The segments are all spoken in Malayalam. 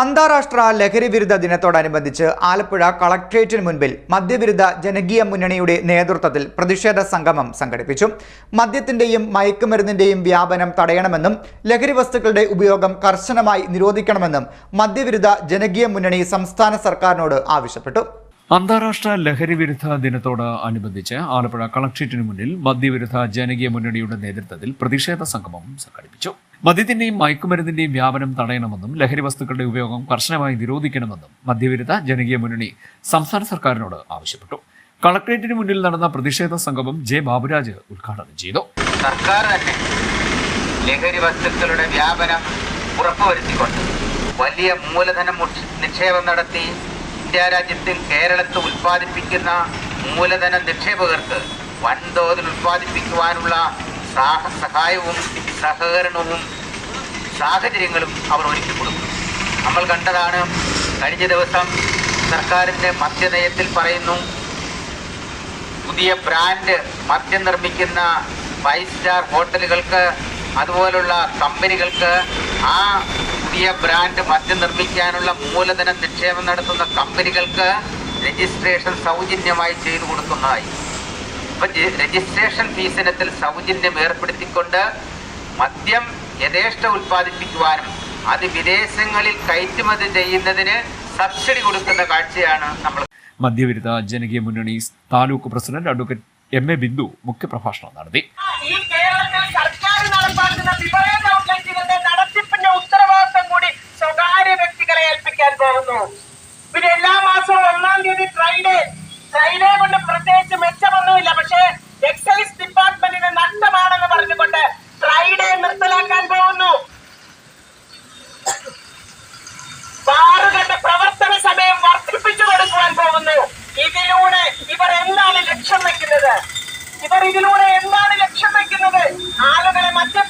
അന്താരാഷ്ട്ര ലഹരി വിരുദ്ധ ദിനത്തോടനുബന്ധിച്ച് ആലപ്പുഴ കളക്ട്രേറ്റിന് മുൻപിൽ മദ്യവിരുദ്ധ ജനകീയ മുന്നണിയുടെ നേതൃത്വത്തിൽ പ്രതിഷേധ സംഗമം സംഘടിപ്പിച്ചു. മദ്യത്തിന്റെയും മയക്കുമരുന്നിന്റെയും വ്യാപനം തടയണമെന്നും ലഹരി വസ്തുക്കളുടെ ഉപയോഗം കർശനമായി നിരോധിക്കണമെന്നും മദ്യവിരുദ്ധ ജനകീയ മുന്നണി സംസ്ഥാന സർക്കാരിനോട് ആവശ്യപ്പെട്ടു. അന്താരാഷ്ട്ര ലഹരി വിരുദ്ധ ദിനത്തോട് അനുബന്ധിച്ച് ആലപ്പുഴ കളക്ട്രേറ്റിന് മുന്നിൽ മദ്യവിരുദ്ധ ജനകീയ മുന്നണിയുടെ നേതൃത്വത്തിൽ പ്രതിഷേധ സംഗമം സംഘടിപ്പിച്ചു. മദ്യത്തിന്റെയും മയക്കുമരുന്നിന്റെയും വ്യാപനം തടയണമെന്നും ലഹരി വസ്തുക്കളുടെ ഉപയോഗം കർശനമായി നിരോധിക്കണമെന്നും മദ്യവിരുദ്ധ ജനകീയ മുന്നണി സംസ്ഥാന സർക്കാരിനോട് ആവശ്യപ്പെട്ടു. കളക്ട്രേറ്റിന് മുന്നിൽ നടന്ന പ്രതിഷേധ സംഗമം ജെ ബാബുരാജ് ഉദ്ഘാടനം ചെയ്തു. സർക്കാർ തന്നെ ലഹരി വസ്തുക്കളുടെ വ്യാപനം ഉറപ്പുവരുത്തിക്കൊണ്ട് വലിയ മൂലധനം നിക്ഷേപം നടത്തി ഇന്ത്യ രാജ്യത്തിൽ കേരളത്തിൽ ഉൽപ്പാദിപ്പിക്കുന്ന മൂലധന നിക്ഷേപകർക്ക് വൻതോതിൽ ഉൽപ്പാദിപ്പിക്കുവാനുള്ള സാഹ- സഹായവും സഹകരണവും സാഹചര്യങ്ങളും അവർ ഒരുക്കി കൊടുക്കും. നമ്മൾ കണ്ടതാണ് കഴിഞ്ഞ ദിവസം സർക്കാരിന്റെ മദ്യനയത്തിൽ പറയുന്നു പുതിയ ബ്രാൻഡ് മദ്യം നിർമ്മിക്കുന്ന ഫൈവ് സ്റ്റാർ ഹോട്ടലുകൾക്ക് അതുപോലുള്ള കമ്പനികൾക്ക് ആ പുതിയ ബ്രാൻഡ് മദ്യം നിർമ്മിക്കാനുള്ള മൂലധന നിക്ഷേപം നടത്തുന്ന കമ്പനികൾക്ക് രജിസ്ട്രേഷൻ സൗജന്യമായി ചെയ്തു കൊടുക്കുന്നതായി. അപ്പൊ രജിസ്ട്രേഷൻ ഫീസ് ഇനത്തിൽ സൗജന്യം ഏർപ്പെടുത്തിക്കൊണ്ട് മദ്യം യഥേഷ്ട ഉൽപ്പാദിപ്പിക്കുവാനും അത് വിദേശങ്ങളിൽ കയറ്റുമതി ചെയ്യുന്നതിന് സബ്സിഡി കൊടുക്കുന്ന കാഴ്ചയാണ് നമ്മൾ മദ്യവിരുദ്ധ ജനകീയ മുന്നണി taluk president advocate M A Bindu മുഖ്യപ്രഭാഷണം നടത്തി. ഈ കേരളത്തിൽ സർക്കാർ നടപ്പാക്കുന്ന പോകുന്നു പിന്നെ എല്ലാ മാസവും ഒന്നാം തീയതി ഫ്രൈഡേ ഫ്രൈഡേ കൊണ്ട് പ്രത്യേകിച്ച് മെച്ചമൊന്നുമില്ല. പക്ഷേ എക്സൈസ് ഡിപ്പാർട്ട്മെന്റിന് നഷ്ടമാണെന്ന് പറഞ്ഞുകൊണ്ട് ഫ്രൈഡേ നിർത്തലാക്കാൻ പോകുന്നു. ബാറുകളുടെ പ്രവർത്തന സമയം വർദ്ധിപ്പിച്ചു കൊടുക്കുവാൻ പോകുന്നു. ഇതിലൂടെ ഇവർ എന്താണ് ലക്ഷ്യം വെക്കുന്നത് ഇവർ ഇതിലൂടെ എന്താണ് ലക്ഷ്യം വെക്കുന്നത് ആളുകളെ മദ്യത്തിൽ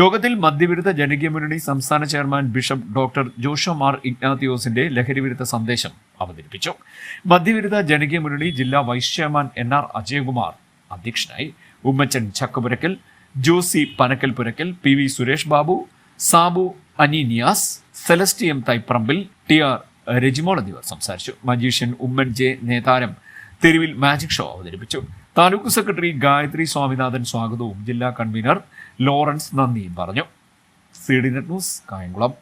യോഗത്തിൽ മദ്യവിരുദ്ധ ജനകീയ മുന്നണി സംസ്ഥാന ചെയർമാൻ ബിഷപ്പ് ഡോക്ടർ ജോഷോ മാർ ഇഗ്നാത്തിയോസിന്റെ ലഹരിവിരുദ്ധ സന്ദേശം അവതരിപ്പിച്ചു. മദ്യവിരുദ്ധ ജനകീയ മുന്നണി ജില്ലാ vice chairman N R Ajayakumar അധ്യക്ഷനായി. ഉമ്മച്ചൻ ചക്കുപുരക്കൽ ജോസി പനക്കൽ പുരക്കൽ പി വി സുരേഷ് ബാബു സാബു അനീനിയാസ് സെലസ്റ്റിയം തൈപ്രമ്പിൽ ടി ആർ രജിമോൾ എന്നിവർ സംസാരിച്ചു. മജീഷ്യൻ ഉമ്മൻ ജെ നേതാരം തെരുവിൽ മാജിക് ഷോ അവതരിപ്പിച്ചു. താലൂക്ക് സെക്രട്ടറി ഗായത്രി സ്വാമിനാഥൻ സ്വാഗതവും ജില്ലാ കൺവീനർ ലോറൻസ് നന്ദിയും പറഞ്ഞു. C D net news Kayamkulam.